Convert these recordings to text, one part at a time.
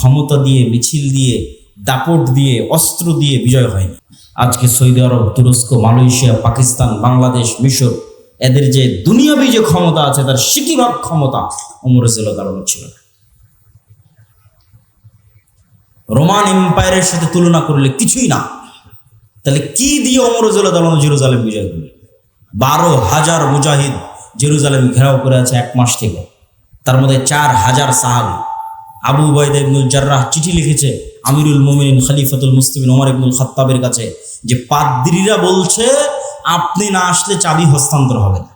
ক্ষমতা দিয়ে, মিছিল দিয়ে, দাপট দিয়ে, অস্ত্র দিয়ে বিজয় হয়নি। আজকে সৌদি আরব, তুরস্ক, মালয়েশিয়া, পাকিস্তান, বাংলাদেশ, মিশর, এদের যে দুনিয়াবি যে ক্ষমতা আছে, তার সিকিভাগ ক্ষমতা অমর জেলদারণ ছিল না। রোমান এম্পায়ারের সাথে তুলনা করলে কিছুই না। তাহলে কি দিয়ে অমর জেলদারণ জেরুজালেম বিজয় করবে বারো হাজার মুজাহিদ জেরুজালেম ঘেরাও করে আছে এক মাস থেকে। তার মধ্যে চার হাজার সাহাবি। আবু উবাইদা ইবনুল জার্রাহ চিঠি লিখেছে আমিরুল মোমিনিন খলিফাতুল মুসলিমিন ওমর ইবনুল খাত্তাবের কাছে যে পাদ্রিরা বলছে, আপনি না আসলে চাবি হস্তান্তর হবে না।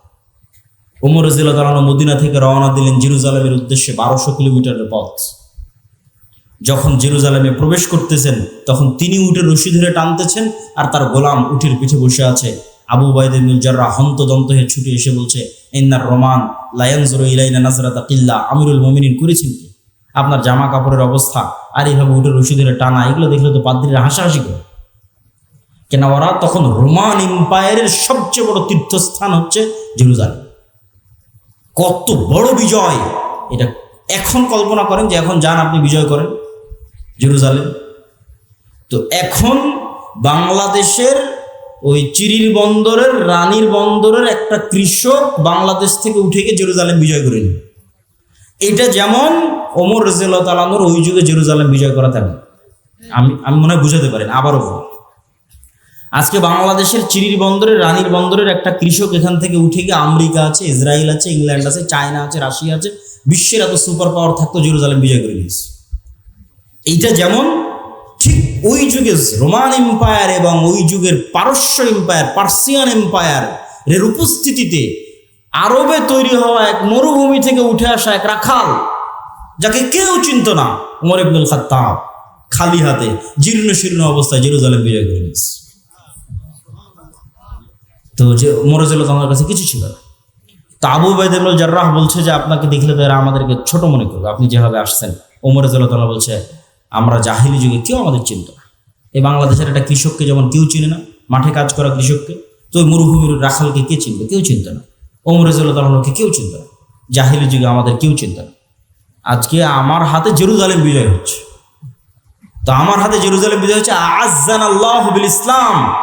ওমর জিল্লাহ মদিনা থেকে রওনা দিলেন জেরুজালেমের উদ্দেশ্যে বারোশো কিলোমিটারের পথ। যখন জেরুজালেমে প্রবেশ করতেছেন, তখন তিনি উঠে রশি ধরে টানতেছেন আর তার গোলাম উঠের পিঠে বসে আছে। আবু বাইদুল জাররা হন্ত দন্ত হয়ে ছুটে এসে বলছে, ইন্নার রোমান লায়ানজর ইলাইনা নাজরাতা কিল্লা। আমিরুল মমিনিন করেছেন কি? আপনার জামা কাপড়ের অবস্থা, আর এইভাবে উঠে রশি টানা, এগুলো দেখলে তো পাদ্রীরা হাসাহাসি করে। কেন ওরা তখন রোমান এম্পায়ারের সবচেয়ে বড় তীর্থস্থান হচ্ছে জেরুজালেম। কত বড় বিজয়! এটা এখন কল্পনা করেন যে এখন যান আপনি বিজয় করেন জেরুজালেম। তো এখন বাংলাদেশের ওই চিরির বন্দরের, রানীর বন্দরের একটা কৃষক বাংলাদেশ থেকে উঠে গিয়ে জেরুজালেম বিজয় করে নিল। এটা যেমন ওমর রাজিয়াল্লাহ তালানোর ওই যুগে জেরুজালেম বিজয় করা তেমন। আমি আমি মনে হয় বুঝাতে পারেন আবারও আজকে বাংলাদেশের চিরির বন্দরের, রানীর বন্দরের একটা কৃষক এখান থেকে উঠে গিয়ে আমেরিকা আছে, ইসরায়েল আছে, ইংল্যান্ড আছে, চায়না আছে, রাশিয়া আছে, বিশ্বের এত সুপার পাওয়ার থাকতো জেরুজালেম বিজয় করে নিয়েছে। এইটা যেমন, ঠিক ওই যুগে রোমান এম্পায়ার এবং ওই যুগের পারস্য এম্পায়ার, পার্সিয়ান এম্পায়ার এর উপস্থিতিতে আরবে তৈরি হওয়া এক মরুভূমি থেকে উঠে আসা এক রাখাল, যাকে কেউ চিনত না, উমর ইবনুল খাত্তাব। খালি হাতে জীর্ণ শীর্ণ অবস্থায় জেরুজালেম বিজয় করে নিয়েছে। তো যে মরজুল্লাহ আমার কাছে কিছু ছিল না। তো আবু বাইদুল জার্রাহ বলছে যে, আপনাকে দেখলে তো এরা আমাদেরকে ছোট মনে করবে। আপনি যেভাবে আসছেন ওমর তাল্লাহ বলছে, আমরা জাহিলি যুগে কেউ আমাদের চিনত না। এই বাংলাদেশের একটা কৃষককে যেমন কেউ চিনে না, মাঠে কাজ করা কৃষককে, তো মরুভূমির রাখালকে কে চিনবে? কেউ চিনত না। ওমর কেউ চিনত না। জাহিলি যুগে আমাদের কেউ চিনত না। আজকে আমার হাতে জেরুজালেম বিজয় হচ্ছে। তো আমার হাতে জেরুজালেম বিজয় হচ্ছে আজান আল্লাহ ইসলাম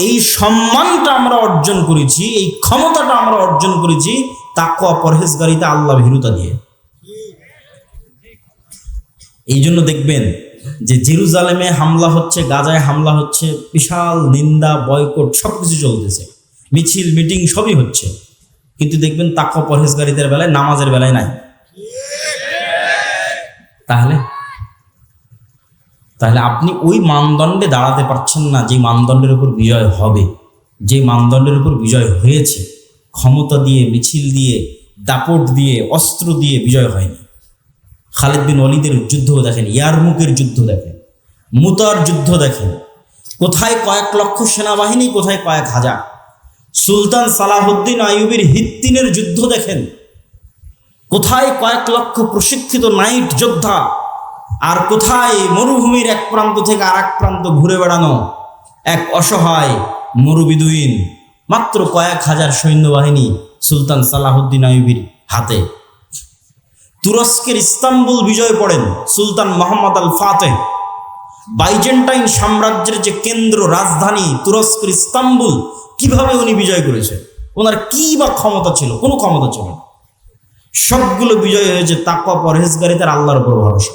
এই সম্মানটা আমরা অর্জন করেছি, এই ক্ষমতাটা আমরা অর্জন করেছি তাকুয়া পরহেজগারিতা আল্লাহ ভীরুতা দিয়ে। এই জন্য দেখবেন যে জেরুজালেমে হামলা হচ্ছে, গাজায় হামলা হচ্ছে, বিশাল নিন্দা, বয়কট সব কিছু চলতেছে। মিছিল, মিটিং সবই হচ্ছে। কিন্তু দেখবেন তাকুয়া পরহেজগারিদের বেলায়, নামাজের বেলায় নাই। তাহলে? তাহলে আপনি ওই মানদণ্ডে দাঁড়াতে পারছেন না, যে মানদণ্ডের উপর বিজয় হবে। যে মানদণ্ডের উপর বিজয় হয়েছে, ক্ষমতা দিয়ে, মিছিল দিয়ে, দাপট দিয়ে, অস্ত্র দিয়ে বিজয় হয়নি। খালিদ বিন অলিদের যুদ্ধ দেখেন, ইয়ারমুকের যুদ্ধ দেখেন, মুতার যুদ্ধ দেখেন। কোথায় কয়েক লক্ষ সেনাবাহিনী, কোথায় কয়েক হাজার। সুলতান সালাহুদ্দিন আইয়ুবের হিত্তিনের যুদ্ধ দেখেন। কোথায় কয়েক লক্ষ প্রশিক্ষিত নাইট যোদ্ধা আর কোথায় মরুভূমির এক প্রান্ত থেকে আর এক প্রান্ত ঘুরে বেড়ানো এক অসহায় মরুবিদুইন, মাত্র কয়েক হাজার সৈন্যবাহিনী সুলতান সালাহুদ্দিন আইবির হাতে। তুরস্কের ইস্তাম্বুল বিজয় পড়েন সুলতান মোহাম্মদ আল ফাতেহ। বাইজেন্টাইন সাম্রাজ্যের যে কেন্দ্র রাজধানী তুরস্কের ইস্তাম্বুল কীভাবে উনি বিজয় করেছেন ওনার কি বা ক্ষমতা ছিল? কোনো ক্ষমতা ছিল না। সবগুলো বিজয় হয়েছে তাকওয়া পরহেজগারিতার আল্লাহর উপর ভরসা।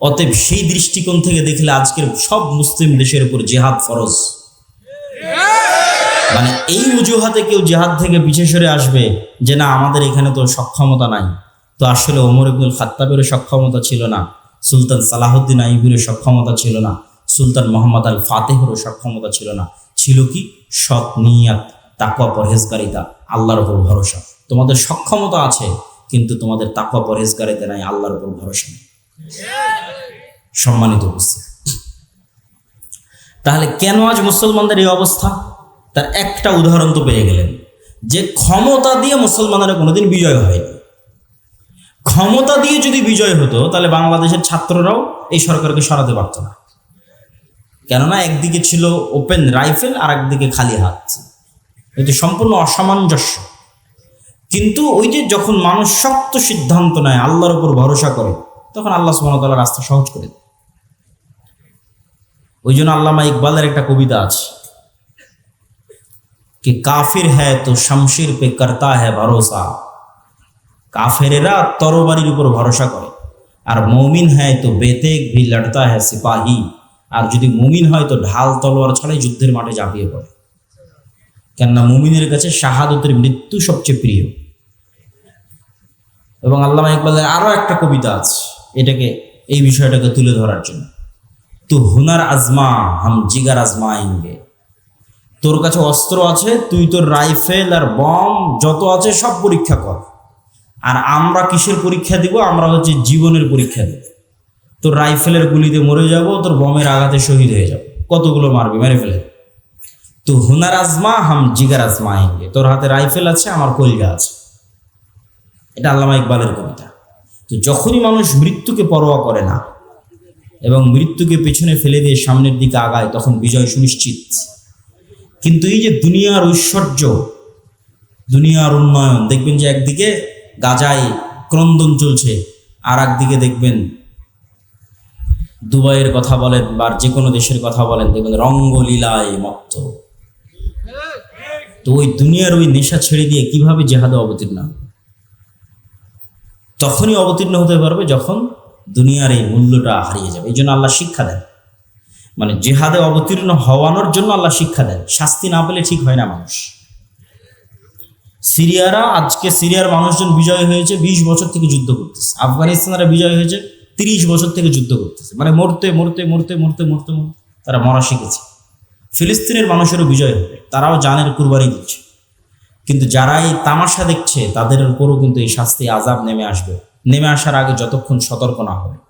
অতএব সেই দৃষ্টিকোণ থেকে দেখলে আজকের সব মুসলিম দেশের উপর জেহাদ ফরজ। মানে এই অজুহাতে কেউ জেহাদ থেকে পিছিয়ে সরে আসবে যে না, আমাদের এখানে তো সক্ষমতা নাই। তো আসলে ওমর ইবনুল খাত্তাবেরও সক্ষমতা ছিল না, সুলতান সালাহুদ্দিন আইবিরও সক্ষমতা ছিল না। সুলতান মোহাম্মদ আল ফাতেহেরও সক্ষমতা ছিল না। ছিল কি? সৎ নিয়াত তাকুয়া পরহেজগারিতা, আল্লাহর উপর ভরসা। তোমাদের সক্ষমতা আছে, কিন্তু তোমাদের তাকুয়া পরহেজগারিতা নাই, আল্লাহর উপর ভরসা নেই। সম্মানিত উপস্থিত। তাহলে কেন আজ মুসলমানদের এই অবস্থা? তার একটা উদাহরণ তো পেয়ে গেলেন। যে ক্ষমতা দিয়ে মুসলমানেরা কোনোদিন বিজয় হয়নি। ক্ষমতা দিয়ে যদি বিজয় হতো, তাহলে বাংলাদেশের ছাত্ররাও এই সরকারকে সরাতে পারতো না। কেননা একদিকে ছিল ওপেন রাইফেল আর একদিকে খালি হাত। এটি সম্পূর্ণ অসামঞ্জস্য। কিন্তু ওই যে যখন মানুষ শক্ত সিদ্ধান্ত নেয়, আল্লাহর উপর ভরসা করে, তখন আল্লাহ সুমতলা রাস্তা সহজ করে দেয়। ওই জন্য আল্লামা ইকবালের একটা কবিতা আছে। কি কাফির হ্যায় তো শমশির পে কর্তা হ্যায় ভরসা। কাফেরেরা তরবারির উপর ভরসা করে, আর মৌমিন হ্যায় তো বেতেক ভি লড়তা হ্যায় সিপাহী। আর যদি মুমিন হয় তো ঢাল, তলোয়ার ছাড়াই যুদ্ধের মাঠে ঝাঁপিয়ে পড়ে। কেননা মুমিনের কাছে শাহাদতের মৃত্যু সবচেয়ে প্রিয়। এবং আল্লামা ইকবালের আরও একটা কবিতা আছে, এটাকে, এই বিষয়টাকে তুলে ধরার জন্য। তু হুনার আজমা, হাম জিগার আজমা আজমাইঙ্গে তোর কাছে অস্ত্র আছে, তুই তোর রাইফেল আর বম যত আছে সব পরীক্ষা কর। আর আমরা কিসের পরীক্ষা দিব? আমরা হচ্ছে জীবনের পরীক্ষা দেব। তোর রাইফেলের গুলিতে মরে যাব, তোর বমের আঘাতে শহীদ হয়ে যাব। কতগুলো মারবি? মেরে ফেলে। তো হুনার আজমা, হাম জিগার আজমা আইনগে। তোর হাতে রাইফেল আছে, আমার কলিজা আছে। এটা আল্লামা ইকবালের কবিতা। তো যখনই মানুষ মৃত্যুকে পরোয়া করে না এবং মৃত্যুকে পেছনে ফেলে দিয়ে সামনের দিকে আগায়, তখন বিজয় সুনিশ্চিত। কিন্তু এই যে দুনিয়ার ঐশ্বর্য, দুনিয়ার উন্নয়ন, দেখবেন যে একদিকে গাজায় ক্রন্দন চলছে আর একদিকে দেখবেন দুবাইয়ের কথা বলেন বা যে কোনো দেশের কথা বলেন, দেখবেন রঙ্গলীলায় মত্ত। তো ওই দুনিয়ার ওই নেশা ছেড়ে দিয়ে কীভাবে জেহাদে অবতীর্ণ তখনই অবতীর্ণ হতে পারবে যখন দুনিয়ার এই মূল্যটা হারিয়ে যাবে। এই জন্য আল্লাহ শিক্ষা দেন। মানে জেহাদে অবতীর্ণ হওয়ানোর জন্য আল্লাহ শিক্ষা দেন। শাস্তি না পেলে ঠিক হয় না মানুষ। সিরিয়ারা, আজকে সিরিয়ার মানুষজন বিজয় হয়েছে, বিশ বছর থেকে যুদ্ধ করতেছে। আফগানিস্তানরা বিজয় হয়েছে তিরিশ বছর থেকে যুদ্ধ করতেছে। মানে মরতে মরতে মরতে মরতে মরতে তারা মরা শিখেছে। ফিলিস্তিনের মানুষেরও বিজয় হবে, তারাও জানের কুরবানি দিচ্ছে। কিন্তু যারা এই তামাশা দেখছে, তাদের উপরও কিন্তু এই শাস্তি আজাব নেমে আসবে। নেমে আসার আগে যতক্ষণ সতর্ক না হবে।